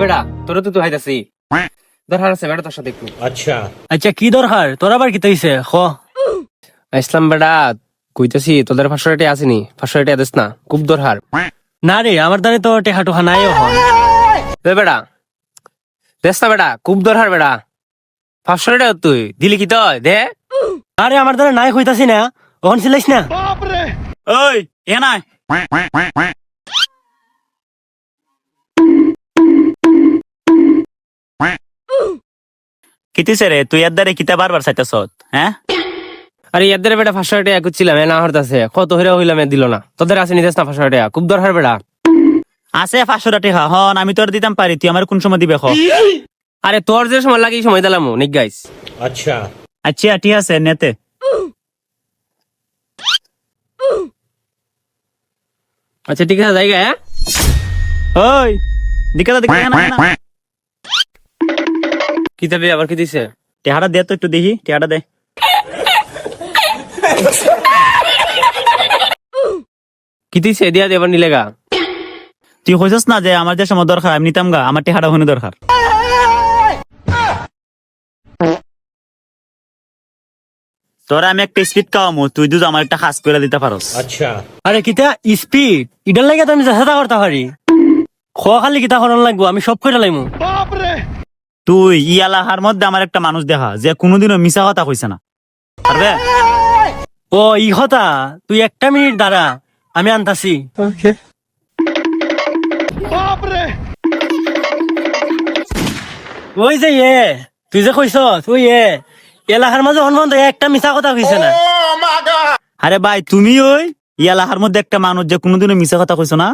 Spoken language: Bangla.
বেটা তোরা তো তো দরকার আছে বেটা তোর সাথে একটু। আচ্ছা। কি দরকার তোর আবার কি তৈছে? খ ইসলাম বেটা কইতেছি তোদের পাঁচশো টাকা আসেনি। পাঁচশো টাকা দিস না খুব দরকার না রে আমার দ্বারে তো টেহা টুহা নাই এখন দে বেটা দেস না বেটা খুব দরকার বেটা। পাঁচশো টাকা তুই দিলি কি তুই দে। আরে আমার দ্বারা নাই হইতাছি না। ওখান ছিলাইস না। ওই এ নাই। কিতিছে রে তুই এর দ্বারে কিতা বারবার চাইতেছ হ্যাঁ আরে ইয়াদের বেটা পাঁচশো টাকা করছিলাম এ না হরতাছে কত হইরা হইলাম দিল না। তোদের আসেনি দেস না টাকা খুব দরকার বেটা। আছে পাঁচশো টাকা হন আমি তোর দিতাম পারি তুই আমার কোন সময় দিবে খ? আরে তোর যে সময় লাগে এই সময় দিলাম নিক গাইস আচ্ছা। ঠিক আছে নেতে। আচ্ছা ঠিক আছে জায়গা হ্যাঁ। ওই দিকে দিকে না। কি তবে আবার কি দিছে? টেহাটা দে তো একটু দেখি টেহাটা দে। কি দিছে? দিয়া দে এবার নিলেগা তুই কইছস না যে আমার যে সময় দরকার আমি নিতাম গা আমার টেহাটা হনে দরকার। তোরা আমি একটা স্পিড খাওয়ামু তুই দুজ আমার একটা খাস করে দিতে পারস। আচ্ছা। আরে কিতা? স্পিড ইটার লাগে তো আমি চেষ্টা করতে পারি। খ খালি কিতা করার লাগবো? আমি সব কইরা লাইমু। তুই ই এলাকার মধ্যে আমার একটা মানুষ দেখা যে কোনোদিনও মিশা কথা কইছে না। পারবে? ও ই হতা তুই একটা মিনিট দাঁড়া আমি আনতাছি। ওই যে এ তুই যে কইস তুই এ এলাকার মাঝে হনুমান একটা মিছা কথা কইছে না। আরে ভাই তুমি ওই ই এলাকার মধ্যে একটা মানুষ যে কোনোদিনও মিশা কথা কইছো না।